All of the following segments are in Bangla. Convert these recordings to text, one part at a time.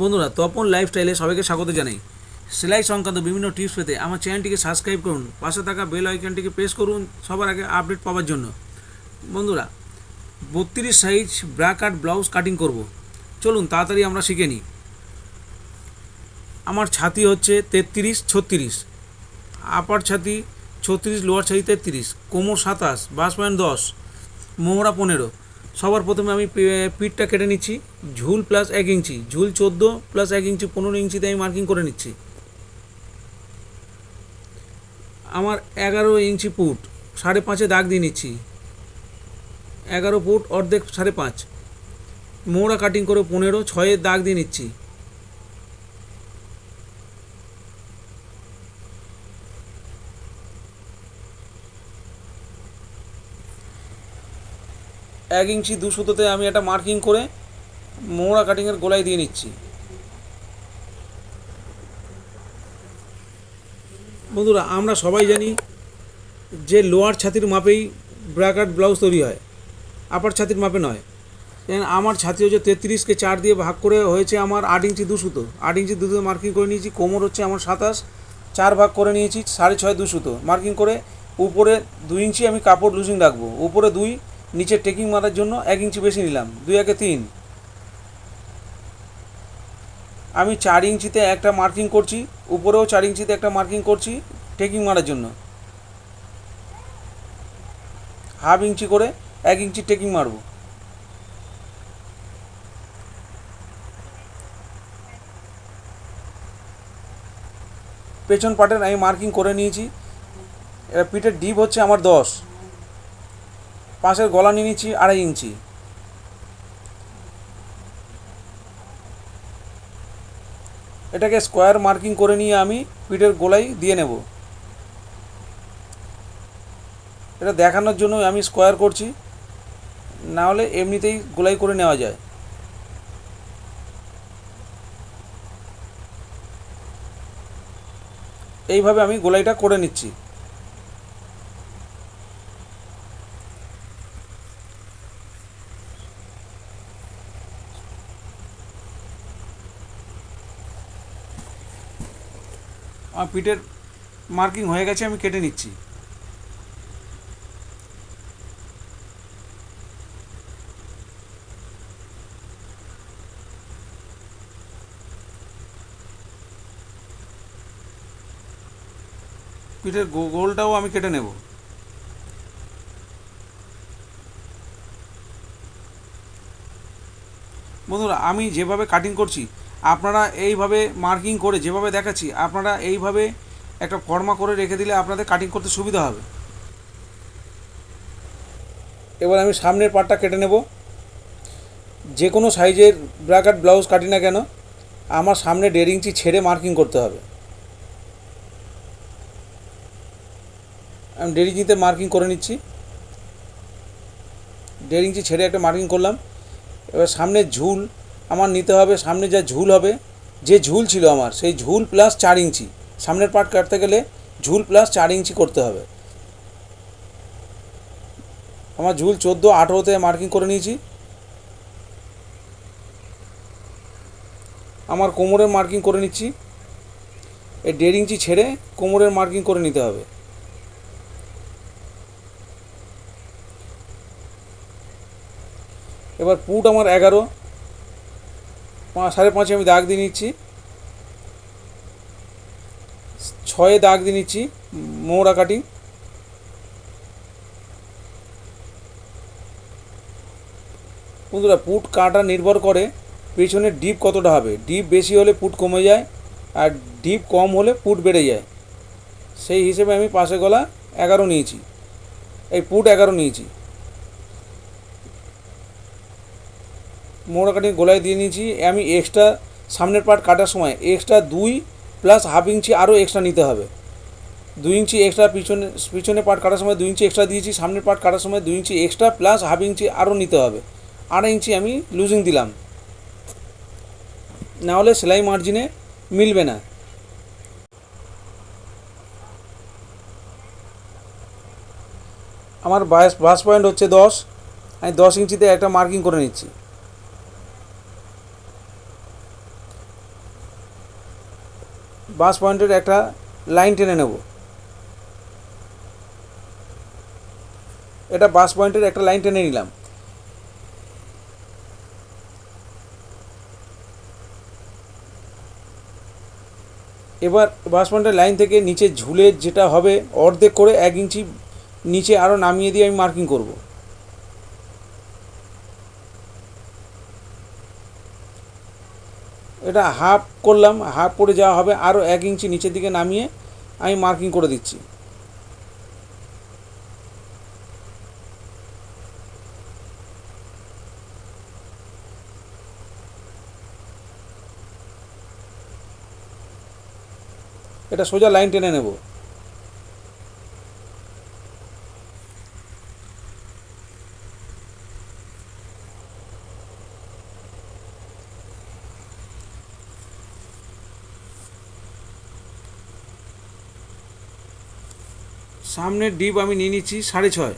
বন্ধুরা, তপন লাইফস্টাইলে সবাইকে স্বাগত জানাই। সেলাই সংক্রান্ত বিভিন্ন টিপস পেতে আমার চ্যানেলটিকে সাবস্ক্রাইব করুন, পাশে থাকা বেল আইকনটিকে প্রেস করুন সবার আগে আপডেট পাওয়ার জন্য। বন্ধুরা, বত্রিশ size bra cut blouse cutting করব। চলুন তাড়াতাড়ি আমরা শিখে নিই। আমার ছাতি হচ্ছে তেত্রিশ, ছত্রিশ। আপার ছাতি ছত্রিশ লোয়ার ছাতি তেত্রিশ। কোমর সাতাশ বাস পয়েন্ট দশ। মোহরা পনেরো। সবার প্রথমে আমি পিঠটা কেটে নিচ্ছি, ঝুল প্লাস এক ইঞ্চি, ঝুল চোদ্দ প্লাস এক ইঞ্চি, পনেরো ইঞ্চিতে আমি মার্কিং করে নিচ্ছি। আমার এগারো ইঞ্চি পুট, সাড়ে পাঁচে দাগ দিয়ে নিচ্ছি। এগারো ফুট অর্ধেক সাড়ে পাঁচ। মোড়া কাটিং করে পনেরো ছয়ের দাগ দিয়ে নিচ্ছি। এক ইঞ্চি দু সুতোতে আমি একটা মার্কিং করে মোহরা কাটিংয়ের গোলায় দিয়ে নিচ্ছি। বন্ধুরা, আমরা সবাই জানি যে লোয়ার ছাতির মাপেই ব্র্যাকেট ব্লাউজ তৈরি হয়। আপার ছাতির মাপে নয়। আমার ছাতি হচ্ছে তেত্রিশকে চার দিয়ে ভাগ করে হয়েছে আমার আট ইঞ্চি দু সুতো। আট ইঞ্চি দু মার্কিং করে নিয়েছি, কোমর হচ্ছে আমার সাতাশ, চার ভাগ করে নিয়েছি, সাড়ে ছয় দু সুতো। মার্কিং করে উপরে দুই ইঞ্চি আমি কাপড় লুজিং রাখব। উপরে দুই নিচে টেকিং মারার জন্য এক ইঞ্চি বেশি নিলাম, দুই একে তিন। আমি চার ইঞ্চিতে একটা মার্কিং করছি, উপরেও চার ইঞ্চিতে একটা মার্কিং করছি টেকিং মারার জন্য। হাফ ইঞ্চি করে এক ইঞ্চি টেকিং মারবো। পেছন পাটের আমি মার্কিং করে নিয়েছি। পিঠের ডিপ হচ্ছে আমার দশ। পাশের গলা নিয়ে নিচ্ছি, আড়াই ইঞ্চি। এটাকে স্কোয়ার মার্কিং করে নিয়ে আমি পিঠের গোলাই দিয়ে নেব। এটা দেখানোর জন্য আমি স্কোয়ার করছি, না হলে এমনিতেই গোলাই করে নেওয়া যায়। এইভাবে আমি গোলাইটা করে নিচ্ছি। পিঠের মার্কিং হয়ে গেছে, আমি কেটে নিচ্ছি। পিঠের গোলটাও আমি কেটে নেব। বন্ধুরা, আমি যেভাবে কাটিং করছি আপনারা এইভাবে মার্কিং করে যেভাবে দেখাচ্ছি, আপনারা এইভাবে একটা ফর্মা করে রেখে দিলে আপনাদের কাটিং করতে সুবিধা হবে। এবার আমি সামনের পার্টটা কেটে নেব। যে কোনো সাইজের ব্র্যাকেট ব্লাউজ কাটি না কেন, আমার সামনে দেড় ইঞ্চি ছেড়ে মার্কিং করতে হবে। আমি দেড় ইঞ্চিতে মার্কিং করে নিচ্ছি। দেড় ইঞ্চি ছেড়ে একটা মার্কিং করলাম। এবার সামনে ঝুল আমার নিতে হবে, সামনে যা ঝুল হবে, যে ঝুল ছিল আমার, সেই ঝুল প্লাস চার ইঞ্চি। সামনের পার্ট কাটতে গেলে ঝুল প্লাস চার ইঞ্চি করতে হবে। আমার ঝুল চোদ্দ আঠেরোতে মার্কিং করে নিয়েছি। আমার কোমরের মার্কিং করে নিচ্ছি। এই দেড় ইঞ্চি ছেড়ে কোমরের মার্কিং করে নিতে হবে। এবার পুট আমার এগারো। সাড়ে পাঁচে আমি দাগ দিয়ে নিচ্ছি। ছয়ে দাগ দিয়ে নিচ্ছি মোহরা কাটিং। বন্ধুরা, পুট কাটা নির্ভর করে পেছনের ডিপ কতটা হবে। ডিপ বেশি হলে পুট কমে যায়, আর ডিপ কম হলে পুট বেড়ে যায়। সেই হিসেবে আমি পাশে গলা এগারো নিয়েছি। এই পুট এগারো নিয়েছি। মোড়া কাটিং গোলায় দিয়ে নিয়েছি। আমি এক্সট্রা সামনের পার্ট কাটার সময় এক্সট্রা দুই প্লাস হাফ ইঞ্চি আরও এক্সট্রা নিতে হবে। দুই ইঞ্চি এক্সট্রা পিছনে পিছনে পার্ট কাটার সময় দুই ইঞ্চি এক্সট্রা দিয়েছি, সামনের পার্ট কাটার সময় দুই inch extra plus half inch আরও নিতে হবে। আড়াই ইঞ্চি আমি লুজিং দিলাম। না হলে সেলাই মার্জিনে মিলবে না। আমার বাস বাস পয়েন্ট হচ্ছে দশ। আমি দশ ইঞ্চিতে একটা মার্কিং করে নিচ্ছি। বাস পয়েন্টের একটা লাইন টেনে নেব। এটা বাস পয়েন্টের একটা লাইন টেনে নিলাম। এবার বাস পয়েন্টের লাইন থেকে নিচে ঝুলে যেটা হবে অর্ধেক করে এক ইঞ্চি নিচে আরও নামিয়ে দিয়ে আমি মার্কিং করব। এটা হাফ করলাম হাফ করে যাওয়া হবে আরও এক ইঞ্চি নিচের দিকে নামিয়ে আমি মার্কিং করে দিচ্ছি। এটা সোজা লাইন টেনে নেব। সামনের ডিপ আমি নিয়ে নিচ্ছি সাড়ে ছয়।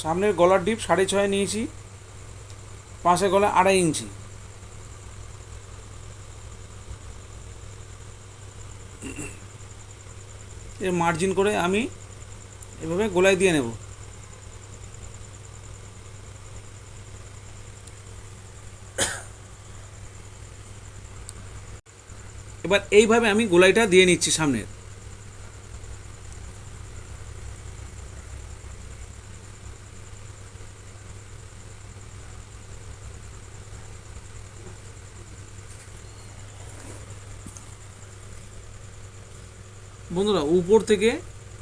সামনের গলার ডিপ সাড়ে ছয় নিয়েছি, পাশে গলা আড়াই ইঞ্চি। এর মার্জিন করে আমি এভাবে গোলায় দিয়ে নেব। এবার এইভাবে আমি গোলাইটা দিয়ে নিচ্ছি সামনের। বন্ধুরা, উপর থেকে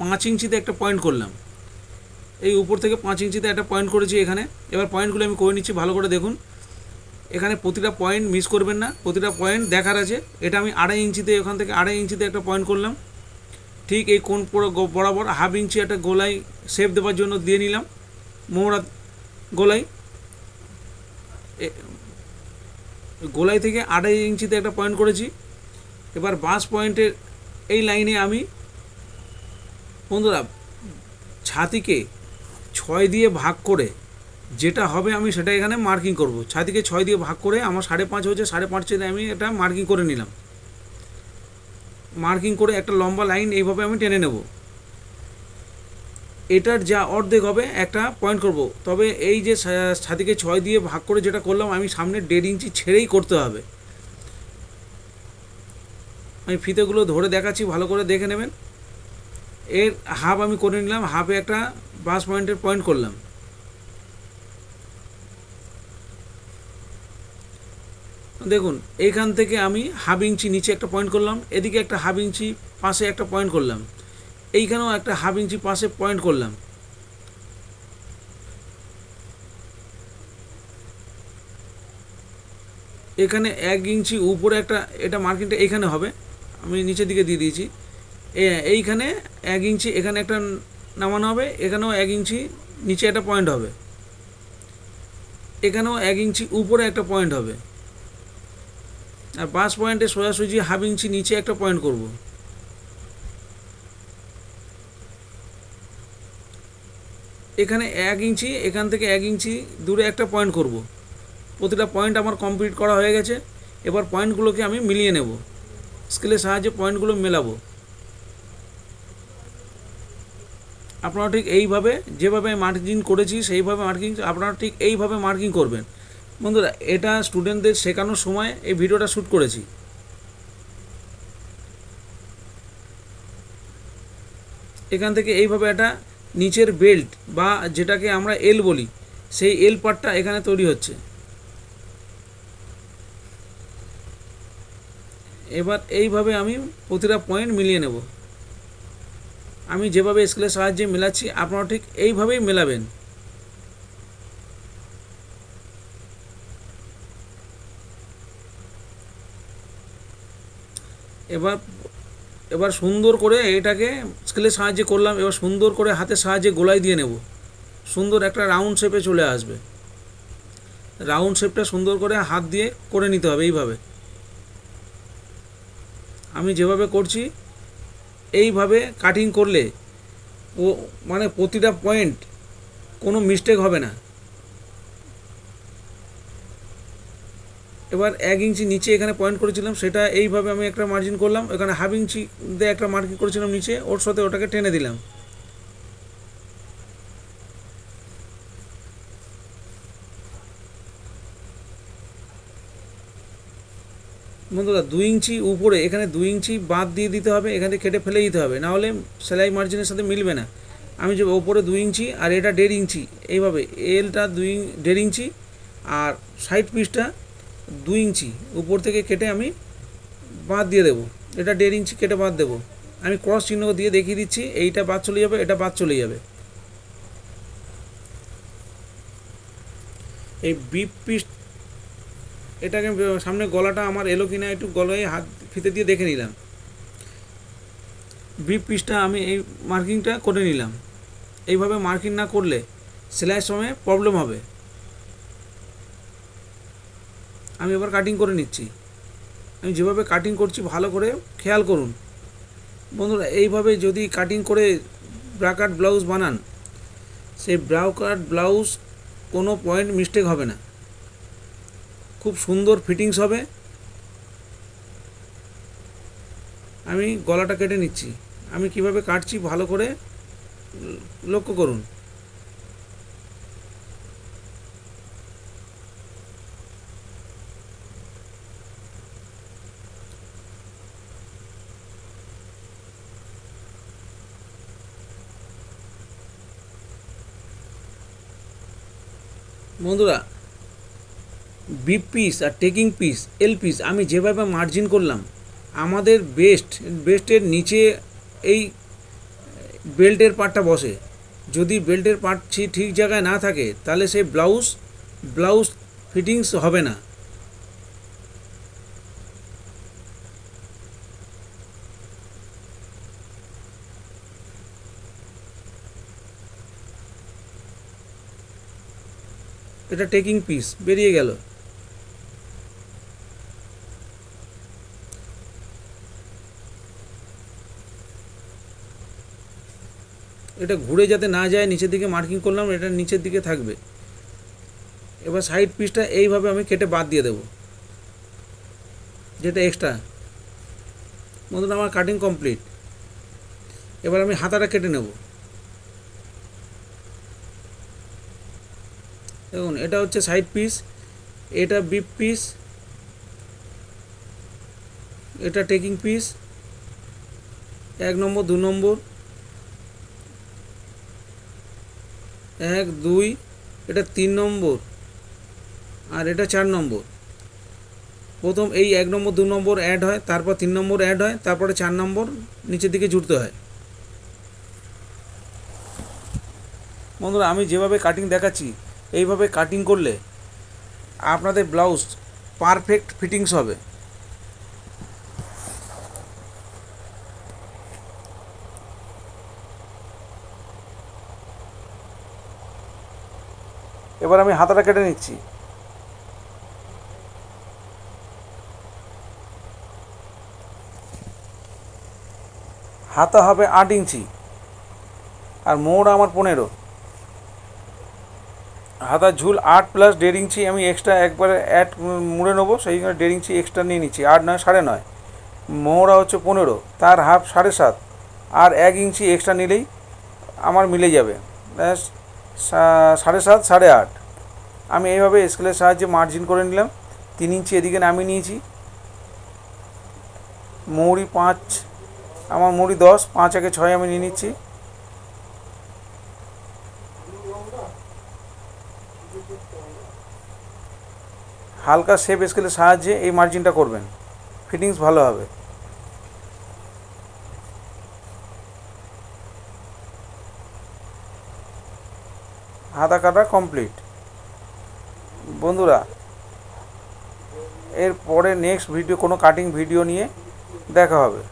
পাঁচ ইঞ্চিতে একটা পয়েন্ট করলাম। এই উপর থেকে পাঁচ ইঞ্চিতে একটা পয়েন্ট করেছি এখানে। এবার পয়েন্টগুলো আমি করে নিচ্ছি, ভালো করে দেখুন। এখানে প্রতিটা পয়েন্ট মিস করবেন না, প্রতিটা পয়েন্ট দেখার আছে। এটা আমি আড়াই ইঞ্চিতে, এখান থেকে আড়াই ইঞ্চিতে একটা পয়েন্ট করলাম। ঠিক এই কোন বরাবর হাফ ইঞ্চি একটা গোলাই শেপ দেওয়ার জন্য দিয়ে নিলাম, মোহরা গোলাই। গোলাই থেকে আড়াই ইঞ্চিতে একটা পয়েন্ট করেছি। এবার বাস পয়েন্টের এই লাইনে আমি, বন্ধুরা, ছাতিকে ছয় দিয়ে ভাগ করে যেটা হবে আমি সেটা এখানে মার্কিং করব। ছাতিকে ছয় দিয়ে ভাগ করে আমার সাড়ে পাঁচ হচ্ছে সাড়ে পাঁচ পাঁচে আমি এটা মার্কিং করে নিলাম। মার্কিং করে একটা লম্বা লাইন এইভাবে আমি টেনে নেব। এটার যা অর্ধেক হবে একটা পয়েন্ট করব। তবে এই যে ছাতিকে ছয় দিয়ে ভাগ করে যেটা করলাম, আমি সামনে দেড় ইঞ্চি ছেড়েই করতে হবে। আমি ফিতেগুলো ধরে দেখাচ্ছি, ভালো করে দেখে নেবেন। এর হাফ আমি করে নিলাম হাফে একটা বাস পয়েন্টের পয়েন্ট করলাম। দেখুন, এইখান থেকে আমি হাফ ইঞ্চি নিচে একটা পয়েন্ট করলাম, এদিকে একটা হাফ ইঞ্চি পাশে একটা পয়েন্ট করলাম, এইখানেও একটা হাফ ইঞ্চি পাশে পয়েন্ট করলাম। এখানে এক ইঞ্চি উপরে একটা, এটা মার্কিংটা এখানে হবে, আমি নিচের দিকে দিয়ে দিয়েছি। এইখানে এক ইঞ্চি, এখানে একটা নামানো হবে, এখানেও এক ইঞ্চি নিচে একটা পয়েন্ট হবে। এখানেও এক ইঞ্চি উপরে একটা পয়েন্ট হবে। আর পাঁচ পয়েন্টে সোজাসুজি হাফ ইঞ্চি নিচে একটা পয়েন্ট করব। এখানে এক ইঞ্চি, এখান থেকে এক ইঞ্চি দূরে একটা পয়েন্ট করব। প্রতিটা পয়েন্ট আমার কমপ্লিট করা হয়ে গেছে। এবার পয়েন্টগুলোকে আমি মিলিয়ে নেব। স্কেলের সাহায্যে পয়েন্টগুলো মেলাবো। আপনারা ঠিক এইভাবে, যেভাবে মার্কিং করেছি, সেইভাবে মার্কিং, আপনারা ঠিক এইভাবে মার্কিং করবেন। বন্ধুরা, এটা স্টুডেন্টদের শেখানোর সময় এই ভিডিওটা শ্যুট করেছি। এখান থেকে এইভাবে একটা নিচের বেল্ট বা যেটাকে আমরা এল বলি, সেই এল পার্টটা এখানে তৈরি হচ্ছে। এবার এইভাবে আমি প্রতিটা পয়েন্ট মিলিয়ে নেব। আমি যেভাবে স্কেলের সাহায্যে মেলাচ্ছি আপনারা ঠিক এইভাবেই মেলাবেন। এবার এবার সুন্দর করে এটাকে স্কেলের সাহায্যে করলাম, এবার সুন্দর করে হাতের সাহায্যে গোলাই দিয়ে নেব। সুন্দর একটা রাউন্ড শেপে চলে আসবে। রাউন্ড শেপটা সুন্দর করে হাত দিয়ে করে নিতে হবে এইভাবে। আমি যেভাবে করছি, এইভাবে কাটিং করলে ও মানে প্রতিটা পয়েন্ট কোনো মিস্টেক হবে না। এবার এক ইঞ্চি নিচে এখানে পয়েন্ট করেছিলাম, সেটা এইভাবে আমি একটা মার্জিন করলাম, এখানে হাফ ইঞ্চি দিয়ে একটা মার্কিং করেছিলাম নিচে, ওর সাথে ওটাকে টেনে দিলাম। বন্ধুরা দুই ইঞ্চি উপরে, এখানে দুই ইঞ্চি বাদ দিয়ে দিতে হবে, এখানে কেটে ফেলে দিতে হবে, না হলে সেলাই মার্জিনের সাথে মিলবে না। আমি যে ওপরে দুই ইঞ্চি আর এটা দেড় ইঞ্চি, এইভাবে এলটা দুই, দেড় ইঞ্চি আর সাইড পিসটা দুই ইঞ্চি উপর থেকে কেটে আমি বাদ দিয়ে দেবো। এটা দেড় ইঞ্চি কেটে বাদ দেবো। আমি ক্রস চিহ্ন দিয়ে দেখিয়ে দিচ্ছি, এইটা বাদ চলে যাবে, এটা বাদ চলে যাবে। এই বিপ পিস এটাকে সামনে গলাটা আমার এলো কিনা একটু গলায় হাত ফিতে দিয়ে দেখে নিলাম। বিপ পিসটা আমি এই মার্কিংটা করে নিলাম। এইভাবে মার্কিং না করলে সেলাইয়ের সময় প্রবলেম হবে। আমি এবার কাটিং করে নিচ্ছি। আমি যেভাবে কাটিং করছি, ভালো করে খেয়াল করুন। বন্ধুরা, এইভাবে যদি কাটিং করে ব্রাকাট ব্লাউজ বানান, সেই ব্রাউকাট ব্লাউজ কোনো পয়েন্ট মিস্টেক হবে না। খুব সুন্দর ফিটিংস হবে। আমি গলাটা কেটে নিচ্ছি। আমি কীভাবে কাটছি, ভালো করে লক্ষ্য করুন। বন্ধুরা বিপ পিস আর টেকিং পিস এল পিস আমি যেভাবে মার্জিন করলাম, আমাদের বেস্ট বেস্টের নিচে এই বেল্টের পার্টটা বসে। যদি বেল্টের পার্ট ঠিক জায়গায় না থাকে, তাহলে সেই ব্লাউজ ব্লাউজ ফিটিংস হবে না। এটা টেকিং পিস বেরিয়ে গেল। এটা ঘুরে যাতে না যায়, নিচের দিকে মার্কিং করলাম, এটা নিচের দিকে থাকবে। এবার সাইড পিসটা এইভাবে আমি কেটে বাদ দিয়ে দেবো। যেটা এক্সট্রা বন্ধুরা, আমার কাটিং কমপ্লিট এবার আমি হাতাটা কেটে নেব। দেখুন, এটা হচ্ছে সাইড পিস এটা বিপ পিস এটা টেকিং পিস এক নম্বর, দু নম্বর, এক, দুই, এটা তিন নম্বর আর এটা চার নম্বর। প্রথম এই এক নম্বর, দু নম্বর অ্যাড হয়, তারপর তিন নম্বর অ্যাড হয়, তারপরে চার নম্বর নিচের দিকে জুড়তে হয়। বন্ধুরা, আমি যেভাবে কাটিং দেখাচ্ছি এইভাবে কাটিং করলে আপনাদের ব্লাউজ পারফেক্ট ফিটিংস হবে। এবার আমি হাতাটা কেটে নিচ্ছি। হাতা হবে আট ইঞ্চি, আর মোড় আমার পনেরো। হাতার ঝুল আট প্লাস দেড় ইঞ্চি আমি এক্সট্রা একবারে অ্যাড মুড়ে নেব, সেই জন্য দেড় ইঞ্চি এক্সট্রা নিয়ে নিচ্ছি, আট নয়, সাড়ে নয়। মোহরা হচ্ছে পনেরো, তার হাফ সাড়ে সাত, আর এক ইঞ্চি এক্সট্রা নিলেই আমার মিলে যাবে। ব্যাস সাড়ে সাত, সাড়ে আট। আমি এইভাবে স্কেলের সাহায্যে মার্জিন করে নিলাম, তিন ইঞ্চি এদিকে নামিয়ে নিয়েছি। মৌরি পাঁচ, আমার মৌরি দশ, পাঁচ একে ছয় আমি নিয়ে নিচ্ছি। হালকা শেপ স্কেলের সাহায্যে এই মার্জিনটা করবেন। ফিটিংস ভালো হবে। হাতা কাটা কমপ্লিট বন্ধুরা এর পরে নেক্সট ভিডিও কোনো কাটিং ভিডিও নিয়ে দেখা হবে।